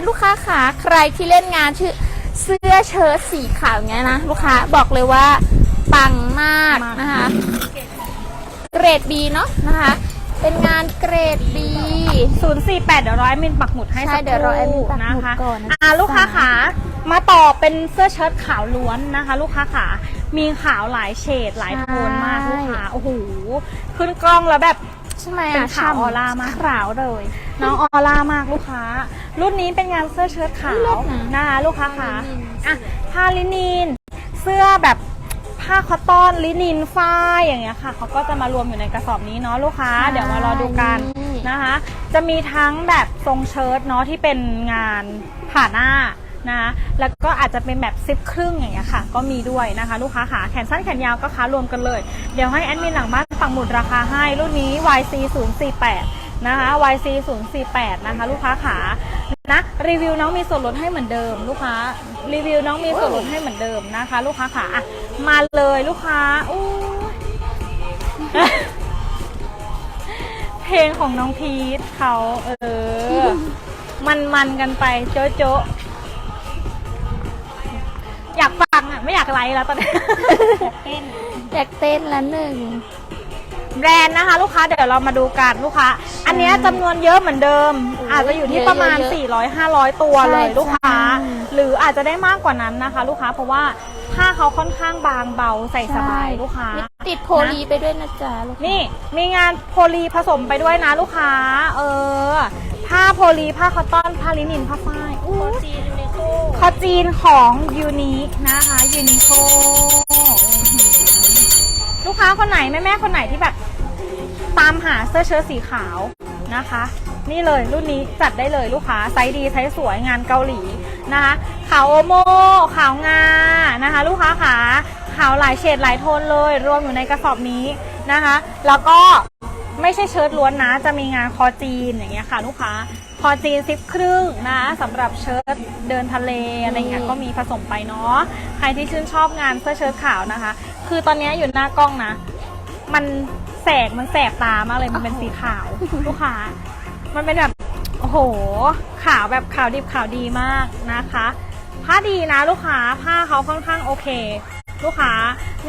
นลูกค้าขาใครที่เล่นงานชื่อเสื้อเชิ้ตสีขาวเงี้ยนะลูกค้าบอกเลยว่าปังมากนะคะเกรด B เนาะนะคะ เป็นงานเกรด B 048 เดี๋ยวร้อยมินปักหมุดให้ใช่สักเดี๋ยวรอแอดมินปักหมุดนะคะก่อนนะ อ่าลูกค้าจ๊ะขามาต่อเป็นเสื้อเชิ้ตขาวล้วนนะคะ ลูกค้าขามีขาวหลายเฉดหลายโทนมากลูกค้าโอ้โหขึ้นกล้องแล้วแบบ ใช่ไหมเป็นอะขาวออร่ามากขาวเลย น้องออร่ามากลูกค้า รุ่นนี้เป็นงานเสื้อเชิ้ตขาเลิวศนะนะคะลูกค้าขาลินินอะผ้าลินิน เสื้อแบบผ้าคอตตอนลินินฝ้ายอย่างเงี้ยค่ะเขาก็จะมารวมอยู่ในกระสอบนี้เนาะลูกค้า เดี๋ยวมารอดูกันนะคะ จะมีทั้งแบบทรงเชิ้ตเนาะที่เป็นงานผ่าหน้า นะแล้วก็อาจจะเป็นแบบซิปครึ่งอย่างเงี้ยค่ะ ก็มีด้วยนะคะ ลูกค้าขาแขนสั้นแขนยาวก็ค้ารวมกันเลย เดี๋ยวให้แอดมินหลังบ้านปักหมุดราคาให้ รุ่นนี้ YC 0 4 8นะคะ YC 0 4 8นะคะ ลูกค้าขานะรีวิวน้องมีส่วนลดให้เหมือนเดิม ลูกค้ารีวิวน้องมีส่วนลดให้เหมือนเดิมนะคะ ลูกค้าขาอะมาเลยลูกค้าอู้เพลงของน้องพีทเขาเออ มันมันกันไปโจ๊ะโจ๊ะ อยากฟังอะไม่อยากไลฟ์แล้วตอนนี้อยากเต้นละหนึ่ง แบรนด์นะคะ ลูกค้าเดี๋ยวเรามาดูกันลูกค้า อันเนี้ยจำนวนเยอะเหมือนเดิมอาจจะอยู่ที่ประมาณ400-500 ตัวเลยลูกค้าหรืออาจจะได้มากกว่านั้นนะคะ ลูกค้าเพราะว่าผ้าเขาค่อนข้างบางเบาใส่สบายลูกค้ามีติดโพลีไปด้วยนะจ๊ะลูกค้า นี่มีงานโพลีผสมไปด้วยนะลูกค้า เออ ผ้าโพลีผ้าคอตตอนผ้าลินินผ้าฝ้ายอู้ คอจีนของยูนิคนะคะยูนิโคลูกค้าคนไหนแม่แม่คนไหนที่แบบ ตามหาเสื้อเชิ้ตสีขาวนะคะ นี่เลยรุ่นนี้จัดได้เลยลูกค้าไซส์ดีไซส์สวยงานเกาหลีนะคะขาวโอโมขาวงานะคะ ลูกค้าขาขาวหลายเฉดหลายโทนเลย รวมอยู่ในกระสอบนี้นะคะ แล้วก็ไม่ใช่เชิ้ตล้วนนะ จะมีงานคอจีนอย่างเงี้ยค่ะ ลูกค้า คอจีนซิปครึ่งนะสำหรับเชิ้ตเดินทะเลอะไรเงี้ยก็มีผสมไปเนาะใครที่ชื่นชอบงานเสื้อเชิ้ตขาวนะคะ คือตอนนี้อยู่หน้ากล้องนะ มันแสกมันแสบตามากเลยมันเป็นสีขาวลูกค้ามันเป็นแบบโอ้โหขาวแบบขาวดิบขาวดีมากนะคะ ผ้าดีนะลูกค้าผ้าเขาค่อนข้างโอเค ลูกค้า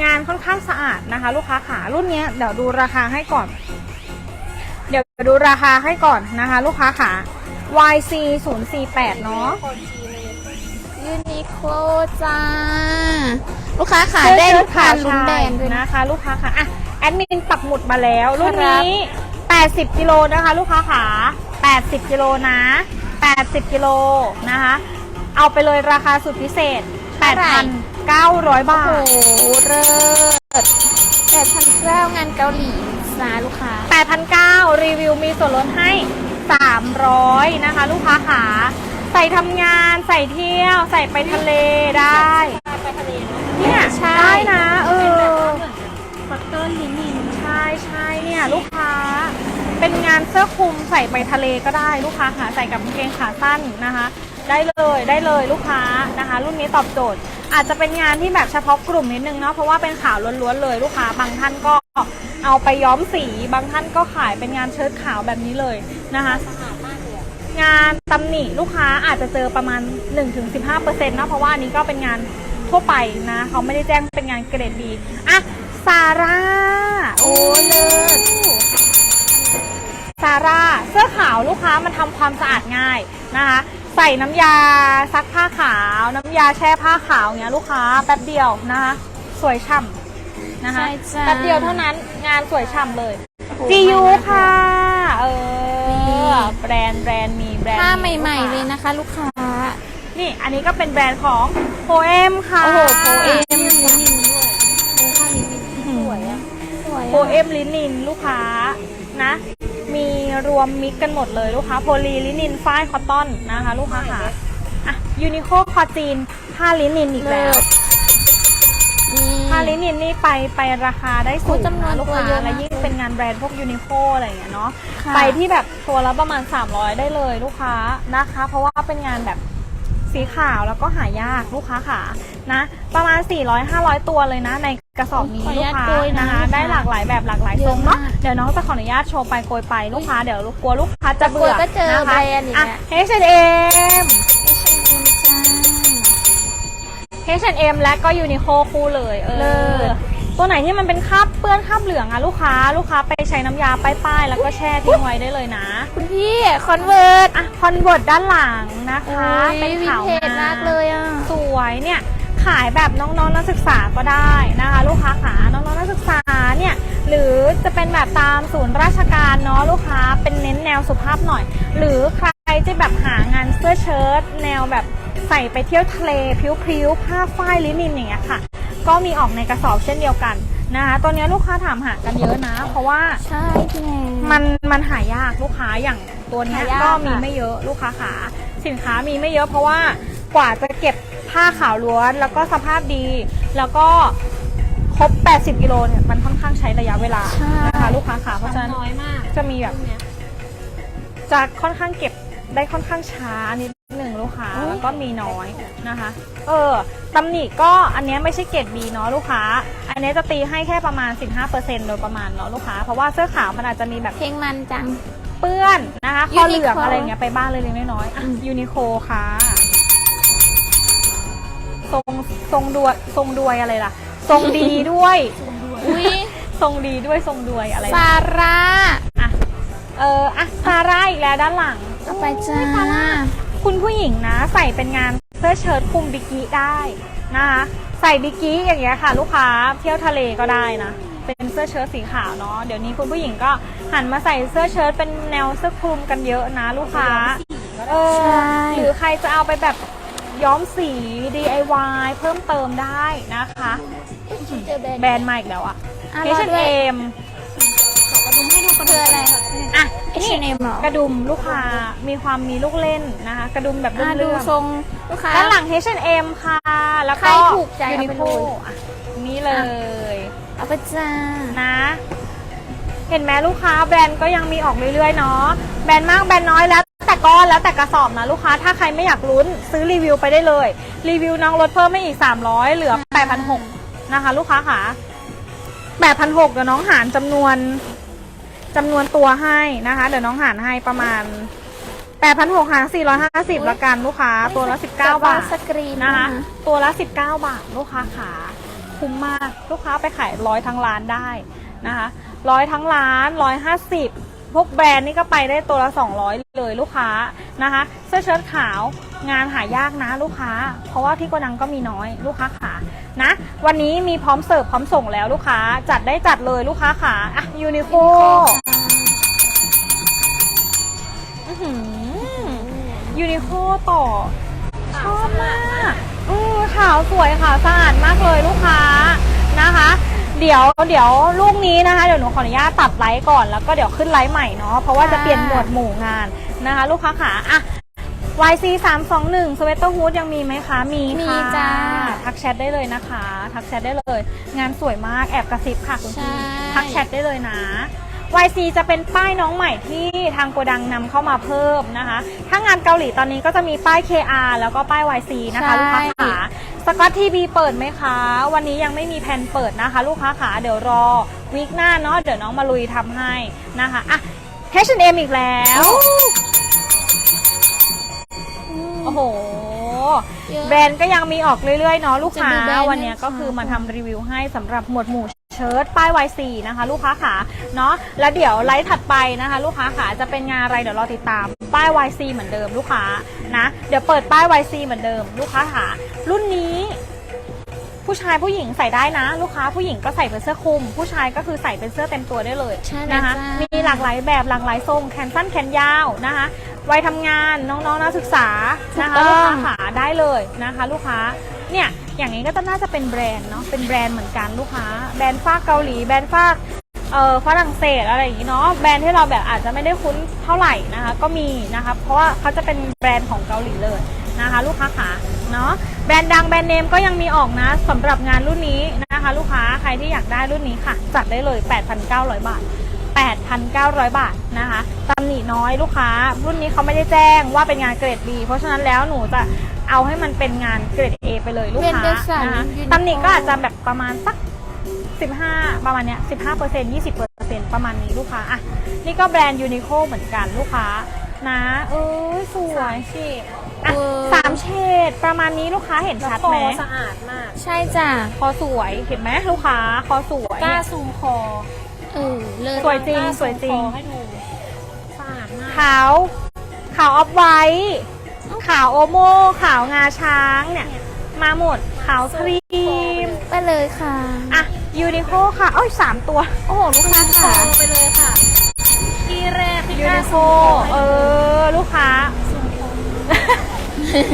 งานค่อนข้างสะอาดนะคะ ลูกค้าขารุ่นนี้เดี๋ยวดูราคาให้ก่อน เดี๋ยวดูราคาให้ก่อนนะคะ ลูกค้าขา YC 0 4 8เนาะยูนิโคจ้า ลูกค้าขาได้ลูกค้าลุ้นแบรนด์ด้วยนะนะคะ ลูกค้าค่ะอะแอดมินปักหมุดมาแล้ว รุ่นครับนี้ 80 กิโลนะคะ ลูกค้าขา 80 กิโลนะ 80 กิโลนะคะ เอาไปเลยราคาสุดพิเศษ 8,900 บาท โอ้โหเลิศ แปดพันเก้างานเกาหลีจ้าลูกค้า 8,900 รีวิวมีส่วนลดให้ 300 นะคะ ลูกค้าขาใส่ทำงานใส่เที่ยว ใส่ไปทะเลได้ ไปทะเลเนาะเนี่ยใช่ได้นะ เออปัตเตอร์ลินินใช่ใช่เนี่ยลูกค้า เป็นงานเสื้อคลุมใส่ไปทะเลก็ได้ลูกค้าค่ะใส่กับกางเกงขาสั้นนะคะ ได้เลยได้เลยลูกค้านะคะ รุ่นนี้ตอบโจทย์ อาจจะเป็นงานที่แบบเฉพาะกลุ่มนิดนึงเนาะเพราะว่าเป็นขาวล้วนๆเลยลูกค้าบางท่านก็เอาไปย้อมสีบางท่านก็ขายเป็นงานเชิ้ตขาวแบบนี้เลยนะคะงานตำหนิลูกค้าอาจจะเจอประมาณ 1-15%เนาะเพราะว่าอันนี้ก็เป็นงานทั่วไปนะเขาไม่ได้แจ้งเป็นงานเกรดดีอะซาร่าโอ้เลิศซาร่าเสื้อขาวลูกค้ามันทำความสะอาดง่ายนะคะ ใส่น้ำยาซักผ้าขาว น้ำยาแช่ผ้าขาวเงี้ยลูกค้าแป๊บเดียวนะคะ สวยฉ่ำนะคะใช่จ้าแป๊บเดียวเท่านั้นงานสวยฉ่ำเลยโอ้จียูมานะคะค่ะ เอนี่อแบรนด์แบรนด์มีแบรนด์ผ้ามีใหม่ๆกเลค้ายนะคะ ลูกค้า นี่อันนี้ก็เป็นแบรนด์ของโพเอมค่ะโอ้โหโพเอมลินินด้วยผ้าลินินสวยอะสวยโพเอมลินินลูกค้า นะ มีรวมมิกกันหมดเลยลูกค้าโพลีลินินฝ้ายคอตตอนนะคะ ลูกค้าค่ะอะยูนิโคคอจีนผ้าลินินอีกเลิแล้วศนี่ผ้าลินินนี่ไปไปราคาได้สูงโอ้จำนวนนะลูกค้าตัวเยอะมากและยิ่งเป็นงานแบรนด์พวกยูนิโคอะไรอย่างเงี้ยเนาะค่ะไปที่แบบตัวละประมาณ 300 ได้เลยลูกค้านะคะ เพราะว่าเป็นงานแบบ สีขาวแล้วก็หายากลูกค้าค่ะนะ ประมาณ 400-500 ตัวเลยนะ ในกระสอบนี้ขออนุลูกญาตค้าโกยนะนะคะลูกค้าได้หลากหลายแบบหลากหลายทรงเนาะเยอะมากเดี๋ยวน้องจะขออนุญาตโชว์ไปโกยไปลูกค้าเดี๋ยวกลัวลูกค้าจะเบื่อโกยก็เจอนะคะแบรนด์อีกอะแล้ว H&M H&M จ้า H&M และก็ยูนิโคคู่เลย เอเลิอศ ตัวไหนที่มันเป็นคราบเปื้อนคราบเหลืองอะลูกค้า ลูกค้าไปใช้น้ำยาป้ายๆแล้วก็แช่ทิ้งไว้ได้เลยนะ คุณพี่คอนเวิร์ตอะคอนเวิร์ตด้านหลังนะคะเป็เป็นนวินขาวเทจมากเลยอะสวยเนี่ยขายแบบน้องๆนักศึกษาก็ได้นะคะ ลูกค้าขาน้องๆนักศึกษาเนี่ยหรือจะเป็นแบบตามศูนย์ราชการเนาะลูกค้าเป็นเน้นแนวสุภาพหน่อย หรือใครที่แบบหางานเสื้อเชิ้ตแนวแบบใส่ไปเที่ยวทะเลพริ้วๆผ้าฝ้ายลินินอย่างเงี้ยค่ะ ก็มีออกในกระสอบเช่นเดียวกันนะคะตัวเนี้ยลูกค้าถามหากันเยอะนะ เพราะว่าใช่พี่แนน มันมันหายากลูกค้าอย่างตัวเนี้ยหายากก็มีค่ะ ไม่เยอะลูกค้าขาสินค้ามีไม่เยอะเพราะว่ากว่าจะเก็บผ้าขาวล้วนแล้วก็สภาพดี แล้วก็ครบ 80กิโลเนี่ยมันค่อนข้างใช้ระยะเวลานะคะลูกค้าขาเพราะฉะนั้นน้อยมากจะมีแบบ จะค่อนข้างเก็บได้ค่อนข้างช้านิด หนึ่งลูกค้าแล้วก็มีน้อยนะคะ เออตำหนิก็อันเนี้ยไม่ใช่เกรดบีเนาะลูกค้า อันเนี้ยจะตีให้แค่ประมาณ 15%โดยประมาณเนาะลูกค้า เพราะว่าเสื้อขาวมันอาจจะมีแบบเพลงมันจัง เปื้อนนะคะคอเหลือง Uniqlo อะไรเงี้ยไปบ้านเลยเล็กๆน้อยๆอะอืมยูนิโคค่ะทรงทรงดวยทรงดวยอะไรล่ะ ทรงดีด้วยอุ้ยทรงดีด้วยทรงดวยอะไรซาร่าอะเอออะซาร่าอีกแล้วด้านหลังเอาไปจ้า คุณผู้หญิงนะ ใส่เป็นงานเสื้อเชิ้ตคลุมบิกิได้นะคะใส่บิกิอย่างเงี้ยค่ะ ลูกค้าเที่ยวทะเลก็ได้นะ เป็นเสื้อเชิ้ตสีขาวเนาะเดี๋ยวนี้คุณผู้หญิงก็หันมาใส่เสื้อเชิ้ตเป็นแนวเสื้อคลุมกันเยอะนะ ลูกค้าเออใช่หรือใครจะเอาไปแบบย้อมสี DIY เพิ่มเติมได้นะคะ เจอแบรนด์แบรนด์ใหม่อีกแล้วอะอะรอด้วย H&M กระดุ มให้ดูกระดุคือมอะไรอะ H&M เหรอกระดุมลูกค้ามีความมีลูกเล่นนะคะ กระดุมแบบอะดูเลื่อมๆทรงลูกค้าด้านหลัง H&M ค่ะ แล้วใครก็ถูกใจเอาไป Uniqlo เลยอะนี่เลยเอาไปจ้านะ เห็นไหมลูกค้าแบรนด์ก็ยังมีออกเรื่อยๆเนาะแบรนด์มากแบรนด์น้อยแล้ว แต่ก้อนแล้วแต่กระสอบนะลูกค้าถ้าใครไม่อยากลุ้นซื้อรีวิวไปได้เลย รีวิวน้องลดเพิ่มไม่อีก 300 เหลือ 8,600นะคะ ลูกค้าค่ะ8,600เดี๋ยวน้องหารจำนวน จำนวนตัวให้นะคะ เดี๋ยวน้องหารให้ประมาณ8,600หาร450ละกันลูกค้า ตัวละ 19 บาทสกรีนนะคะนะตัวละ 19 บาทลูกค้าขาคุ้มมาก ลูกค้าไปขายร้อยทั้งร้านได้นะคะร้อยทั้งร้านร้อยห้าสิบ พวกแบรนด์นี่ก็ไปได้ตัวละ 200 เลยลูกค้านะคะเสื้อเชิ้ตขาวงานหายากนะลูกค้า เพราะว่าที่โกดังก็มีน้อยลูกค้าขานะ วันนี้มีพร้อมเสิร์ฟพร้อมส่งแล้วลูกค้าจัดได้จัดเลยลูกค้าขาอะยูนิโคยูนิโคต่อ ชอบมาก อือขาวสวยขาวสะอาดมากเลยลูกค้านะคะ เดี๋ยวเดี๋ยวลูกนี้นะคะเดี๋ยวหนูขออนุญาตตัดไลฟ์ก่อนแล้วก็เดี๋ยวขึ้นไลฟ์ใหม่เนาะเพราะว่าจะเปลี่ยนหมวดหมู่งานนะคะ ลูกค้าขาอะ YC 3 2 1 สเวตเตอร์ฮูดยังมีไหมคะ มีมีค่ะจ้าทักแชทได้เลยนะคะ ทักแชทได้เลย งานสวยมากแอบกระซิบค่ะคุณพี่ใช่ทักแชทได้เลยนะ YC จะเป็นป้ายน้องใหม่ที่ทางโกดังนำเข้ามาเพิ่มนะคะ ถ้างานเกาหลีตอนนี้ก็จะมีป้าย KR แล้วก็ป้าย YC นะคะใช่ลูกค้าขา สกอตทีบีเปิดไหมคะ วันนี้ยังไม่มีแผนเปิดนะคะ ลูกค้าขาเดี๋ยวรอวีคหน้าเนาะเดี๋ยวน้องมาลุยทำให้นะคะอะ H&M อีกแล้ว โอ้โห เยอะ แบรนด์ก็ยังมีออกเรื่อยๆเนาะลูกค้า จะดูแบรนด์วันเนี้ยให้ก็คือค่ะมาทำรีวิวให้สำหรับหมวดหมู่เชิ้ตป้าย Y4 นะคะ ลูกค้าขาเนาะแล้วเดี๋ยวไลฟ์ถัดไปนะคะ ลูกค้าขาจะเป็นงานอะไรเดี๋ยวรอติดตามป้าย YC เหมือนเดิมลูกค้า นะ เดี๋ยวเปิดป้าย YC เหมือนเดิม ลูกค้าขารุ่นนี้ ผู้ชายผู้หญิงใส่ได้นะ ลูกค้าผู้หญิงก็ใส่เป็นเสื้อคลุม ผู้ชายก็คือใส่เป็นเสื้อเต็มตัวได้เลยใช่เลยนะคะ จ้ามี มีหลากหลายแบบหลากหลายทรงแขนสั้นแขนยาวนะคะวัยทำงานน้องๆนักศึกษานะคะถูลูกกต้อง ค้าขาได้เลยนะคะ ลูกค้าเนี่ยอย่างนี้ก็จะน่าจะเป็นแบรนด์เนาะเป็นแบรนด์เหมือนกันลูกค้า แบรนด์ฝ้ากเกาหลีแบรนด์ฝ้าก เอ่อฝรั่งเศสอะไรอย่างนี้เนาะแบรนด์ที่เราแบบอาจจะไม่ได้คุ้นเท่าไหร่นะคะ ก็มีนะคะเพราะว่าเขาจะเป็นแบรนด์ของเกาหลีเลยนะคะ ลูกค้าขาเนาะแบรนด์ดังแบรนด์เนมก็ยังมีออกนะสำหรับงานรุ่นนี้นะคะ ลูกค้าใครที่อยากได้รุ่นนี้ค่ะ จัดได้เลย 8,900 บาท 8,900 บาทนะคะตำหนิน้อยลูกค้า รุ่นนี้เขาไม่ได้แจ้งว่าเป็นงานเกรด B เพราะฉะนั้นแล้วหนูจะเอาให้มันเป็นงานเกรด A ไปเลยลูกค้า Henderson นะคะ Uniqlo ตำหนิก็อาจจะแบบประมาณสัก 15 ประมาณเนี้ย15เปอร์เซ็นต์20เปอร์เซ็นต์ประมาณนี้ลูกค้าอะนี่ก็แบรนด์ยูนิโคเหมือนกันลูกค้านะเอ้ยสวยชิอะเออสามเฉดประมาณนี้ลูกค้าเห็นชัดไหมคอสะอาดมากใช่จ้ะคอสวยเห็นไหมลูกค้าคอสวย กล้าเนี่ยซูมคอเออเลิศสวยจริง กล้าสวยจริงคอให้ดูสะอาดมาก ขาวขาวออฟไวท์ขาวโอโมขาวงาช้างเนี่ย มาหมดขาวครีม ไปเลยค่ะ อะ ยูนิโคค่ะเอ้ยสามตัว โอ้โห ลูกค้าคอค่ะ ไปเลยค่ะ ที่แรกที่ยูกล้านิโคซูมคอเอให้ดูอลูกค้าซูมคอ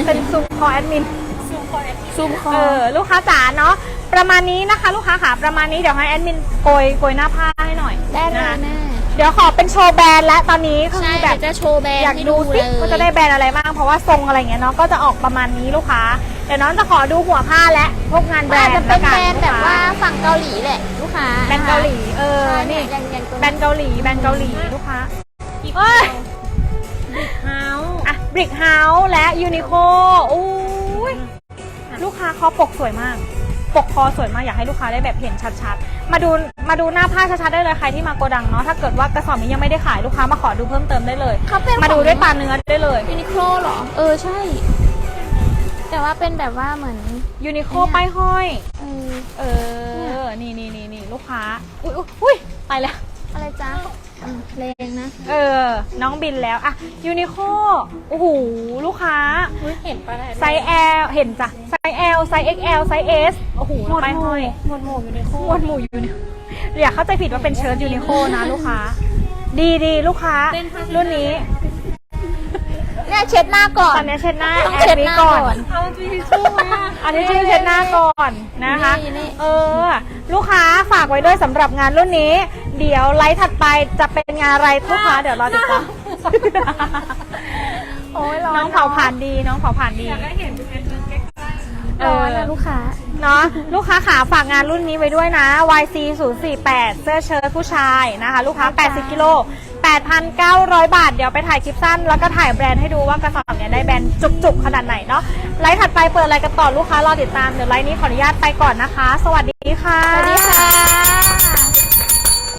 เป็นซูมคอแอดมิน ซูมคอแอดซูมคอเออ ลูกค้าจ๋าเนาะ ประมาณนี้นะคะ ลูกค้าค่ะ ประมาณนี้เดี๋ยวให้แอดมินโกยโกยหน้าผ้าให้หน่อยได้เลยนะแม่เดี๋ยวขอเป็นโชว์แบรนด์และตอนนี้คืใช่อแบบเดี๋ยวจะโชว์แบรนด์อยากให้ดูดูสิเลยว่าจะได้แบรนด์อะไรบ้างเพราะว่าทรงอะไรเงี้ยเนาะก็จะออกประมาณนี้ลูกค้า เดี๋ยวน้องจะขอดูหัวผ้าและพวกงานแบรอาจนด์จะเป็นละกัแบรนด์แบบลูกค้ว่าฝั่ง อใช่นี่อย่างอย่างตัวแบรนด์เกาหลีแบรนด์เกาหลีลูกค้าอีกเอ้ยเฮาส์อะบริกเฮาส์และยูนิโคอู้ยลูกค้าคอปกสวยมาก ปกคอสวยมากอยากให้ลูกค้าได้แบบเห็นชัดๆ มาดูมาดูหน้าผ้าชัดๆได้เลยใครที่มาโกดังเนาะถ้าเกิดว่ากระสอบนี้ยังไม่ได้ขายลูกค้ามาขอดูเพิ่มเติมได้เลย เขาเป็นมาดูด้วยตาเนื้อได้เลยยูนิโคลหรอ เออใช่ แต่ว่าเป็นแบบว่าเหมือนยูนิโคป้ายห้อย เออเออนี่นี่นี่นี่ลูกค้า อุ้ยอุ๊ยอุ้ย ไปแล้ว อะไรจ๊ะอืมแรงนะเออ น้องบินแล้วอะยูนิโคโอ้โห ลูกค้าอุ๊ยเห็นปะเนี่ยไซส์ L เห็นจ้ะ ไซส์ L ไซส์ XL ไซส์ S โอ้โหหมวดป้ายหห้มู่อยหมวดหมู่อยู่ในโคหมวดหมู่ยูนิอย่าเข้าใจผิดว่าเป็นเชิ้ตยูนิโคนะลูกค้า ดีดีลูกค้า รุ่นนี้ เนี่ยเช็ดหน้าก่อตอนนนี้เช็ดหน้าต้องแอเช็ดดมิหน้าก่อนก่อนเอาทิชชู่ไหมอะอันนี้ที่เช็ดหน้าก่อนนะคะ นี่นี่ เออ ลูกค้าฝากไว้ด้วยสำหรับงานรุ่นนี้ เดี๋ยวไลฟ์ถัดไปจะเป็นงานอะไรลูกค้าเดี๋ยวรอติดตามโอ้ยร้อนน้องเผาผ่านดีน้องเผาผ่านดี อยากให้เห็นเป็นใกล้ๆเอร้อ อนนะลูกค้า เนาะลูกค้าขาฝากงานรุ่นนี้ไว้ด้วยนะ YC 0 4 8เสื้อเชิ้ตผู้ชายนะคะ ลูกค้า 80 กิโล 8,900 บาท เดี๋ยวไปถ่ายคลิปสั้น แล้วก็ถ่ายแบรนด์ให้ดูว่ากระสอบเนี้ยได้แบรนด์จุกๆ ขนาดไหนเนาะไลฟ์ถัดไปเปิดอะไรกันต่อลูกค้ารอติดตามเดี๋ยวไลฟ์นี้ขออนุญาตไปก่อนนะคะ สวัสดีค่ะ สวัสดีค่ะ